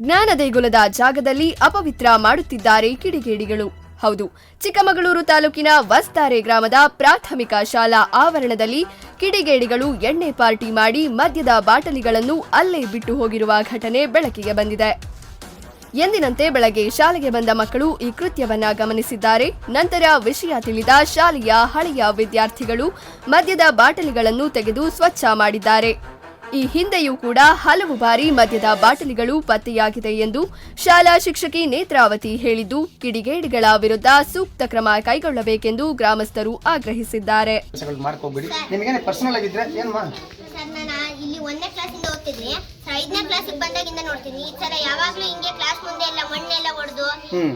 ಜ್ಞಾನ ದೇಗುಲದ ಜಾಗದಲ್ಲಿ ಅಪವಿತ್ರ ಮಾಡುತ್ತಿದ್ದಾರೆ ಕಿಡಿಗೇಡಿಗಳು. ಹೌದು, ಚಿಕ್ಕಮಗಳೂರು ತಾಲೂಕಿನ ವಸ್ತಾರೆ ಗ್ರಾಮದ ಪ್ರಾಥಮಿಕ ಶಾಲಾ ಆವರಣದಲ್ಲಿ ಕಿಡಿಗೇಡಿಗಳು ಎಣ್ಣೆ ಪಾರ್ಟಿ ಮಾಡಿ ಮದ್ಯದ ಬಾಟಲಿಗಳನ್ನು ಅಲ್ಲೇ ಬಿಟ್ಟು ಹೋಗಿರುವ ಘಟನೆ ಬೆಳಕಿಗೆ ಬಂದಿದೆ. ಎಂದಿನಂತೆ ಬೆಳಗ್ಗೆ ಶಾಲೆಗೆ ಬಂದ ಮಕ್ಕಳು ಈ ಕೃತ್ಯವನ್ನ ಗಮನಿಸಿದ್ದಾರೆ. ನಂತರ ವಿಷಯ ತಿಳಿದ ಶಾಲೆಯ ಹಳೆಯ ವಿದ್ಯಾರ್ಥಿಗಳು ಮದ್ಯದ ಬಾಟಲಿಗಳನ್ನು ತೆಗೆದು ಸ್ವಚ್ಛ ಮಾಡಿದ್ದಾರೆ. ಈ ಹಿಂದೆಯೂ ಕೂಡ ಹಲವು ಬಾರಿ ಮದ್ಯದ ಬಾಟಲಿಗಳು ಪತ್ತೆಯಾಗಿದೆ ಎಂದು ಶಾಲಾ ಶಿಕ್ಷಕಿ ನೇತ್ರಾವತಿ ಹೇಳಿದ್ದು ಕಿಡಿಗೇಡಿಗಳ ವಿರುದ್ಧ ಸೂಕ್ತ ಕ್ರಮ ಕೈಗೊಳ್ಳಬೇಕೆಂದು ಗ್ರಾಮಸ್ಥರು ಆಗ್ರಹಿಸಿದ್ದಾರೆ. ಕೆಲಸಗಳು ಪರ್ಸನಲ್ ಆಗಿದ್ರೆ ಏನು ಸರ್ ನಾನು ಇಲ್ಲಿ ಒಂದನೇ ಕ್ಲಾಸಿಂದ ಓದ್ತಿದ್ನಿ ಸರ್ ಐದನೇ ಕ್ಲಾಸಿಗೆ ಬಂದಾಗಿಂದ ನೋಡ್ತೀನಿ. ಈ ತರ ಯಾವಾಗ್ಲೂ ಹಿಂಗೆ ಕ್ಲಾಸ್ ಮುಂದೆ ಎಲ್ಲ ಮಣ್ಣೆಲ್ಲ ಒಡೆದು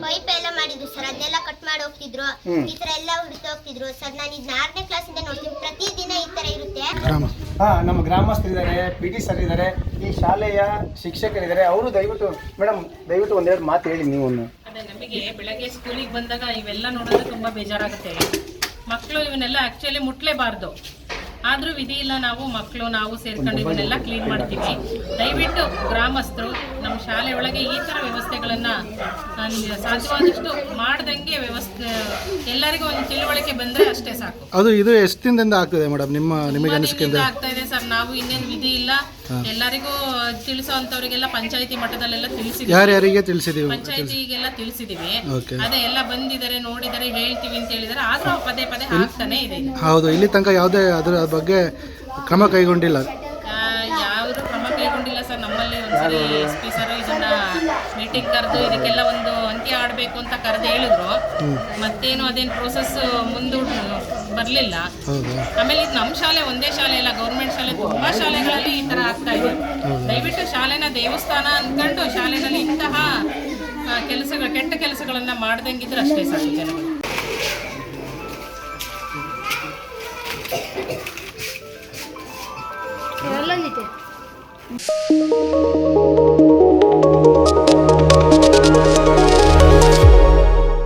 ಪೈಪ್ ಎಲ್ಲ ಮಾಡಿದ್ರು ಸರ್ ಅದನ್ನೆಲ್ಲ ಕಟ್ ಮಾಡಿ ಹೋಗ್ತಿದ್ರು. ಈ ತರ ಎಲ್ಲ ಹುಡುಕ್ತಾ ಹೋಗ್ತಿದ್ರು. ಸರ್ ನಾನು ಇದನ್ನ ಆರನೇ ಕ್ಲಾಸಿಂದ ನೋಡ್ತೀನಿ. ಪ್ರತಿದಿನ ಈ ತರ ಇರುತ್ತೆ. ಹಾಂ ನಮ್ಮ ಗ್ರಾಮಸ್ಥರಿದ್ದಾರೆ ಪಿ ಟಿ ಸರ್ ಇದ್ದಾರೆ ಈ ಶಾಲೆಯ ಶಿಕ್ಷಕರಿದ್ದಾರೆ. ಅವರು ದಯವಿಟ್ಟು ಮೇಡಮ್ ದಯವಿಟ್ಟು ಒಂದೆರಡು ಮಾತು ಹೇಳಿ ನೀವು ಅದೇ ನಮಗೆ ಬೆಳಗ್ಗೆ ಸ್ಕೂಲಿಗೆ ಬಂದಾಗ ಇವೆಲ್ಲ ನೋಡೋದು ತುಂಬ ಬೇಜಾರಾಗುತ್ತೆ. ಮಕ್ಕಳು ಇವನ್ನೆಲ್ಲ ಆ್ಯಕ್ಚುಲಿ ಮುಟ್ಲೇಬಾರ್ದು. ಆದರೂ ವಿಧಿ ಇಲ್ಲ ನಾವು ಮಕ್ಕಳು ನಾವು ಸೇರ್ಕೊಂಡು ಇವನ್ನೆಲ್ಲ ಕ್ಲೀನ್ ಮಾಡ್ತೀವಿ. ದಯವಿಟ್ಟು ಗ್ರಾಮಸ್ಥರು ಶಾಲೆ ಒಳಗೆ ಈ ಥರ ವ್ಯವಸ್ಥೆಗಳನ್ನು ಸಾಧ್ಯವಾದಷ್ಟು ಮಾಡ್ದಂಗೆ ವ್ಯವಸ್ಥೆ ಎಲ್ಲರಿಗೂ ಒಂದು ತಿಳುವಳಿಕೆ ಬಂದರೆ ಅಷ್ಟೇ ಸಾಕು. ಅದು ಇದು ಎಷ್ಟು ದಿನದಿಂದ ಆಗ್ತದೆ ಮೇಡಮ್? ನಿಮ್ಮ ನಿಮಗೆ ಅನಿಸಿಕೆಯಿಂದ ಆಗ್ತಾ ಇದೆ ಸರ್. ನಾವು ಇನ್ನೇನು ವಿಧಿ ಇಲ್ಲ. ಎಲ್ಲರಿಗೂ ತಿಳಿಸೋ ಪಂಚಾಯಿತಿ ಮಟ್ಟದಲ್ಲೆಲ್ಲ ತಿಳಿಸಿದ್ದೀವಿ. ಯಾರ್ಯಾರಿಗೆ ತಿಳಿಸಿದ್ದೀವಿ? ಪಂಚಾಯತಿಗೆಲ್ಲ ತಿಳಿಸಿದೀವಿ ಓಕೆ. ಅದೇ ಎಲ್ಲ ಬಂದಿದ್ದಾರೆ ನೋಡಿದ್ದಾರೆ ಹೇಳ್ತೀವಿ ಅಂತ ಹೇಳಿದರೆ ಆದ್ರೂ ಪದೇ ಪದೇ ಆಗ್ತಾನೆ ಇದೆ. ಹೌದು ಇಲ್ಲಿ ತನಕ ಯಾವುದೇ ಅದರ ಬಗ್ಗೆ ಕ್ರಮ ಕೈಗೊಂಡಿಲ್ಲ. ಒಂದ್ಸರಿ ಎಸ್ ಪಿ ಸರ್ ಇದನ್ನ ಮೀಟಿಂಗ್ ಕರೆದು ಇದಕ್ಕೆಲ್ಲ ಒಂದು ಅಂತ್ಯ ಆಡಬೇಕು ಅಂತ ಕರೆದು ಹೇಳಿದ್ರು. ಮತ್ತೇನು ಅದೇನು ಪ್ರೋಸೆಸ್ ಮುಂದೂ ಬರಲಿಲ್ಲ. ಹೌದಾ. ಆಮೇಲೆ ಇದು ನಮ್ಮ ಶಾಲೆ ಒಂದೇ ಶಾಲೆ ಇಲ್ಲ ಗೌರ್ಮೆಂಟ್ ಶಾಲೆ ತುಂಬಾ ಶಾಲೆಗಳಲ್ಲಿ ಈ ತರ ಆಗ್ತಾ ಇದೆ. ದಯವಿಟ್ಟು ಶಾಲೆನ ದೇವಸ್ಥಾನ ಅಂದ್ಕೊಂಡು ಶಾಲೆನಲ್ಲಿ ಇಂತಹ ಕೆಲಸಗಳು ಕೆಟ್ಟ ಕೆಲಸಗಳನ್ನ ಮಾಡ್ದಂಗಿದ್ರೆ ಅಷ್ಟೇ ಸಾಕು ಜನಗಳು. you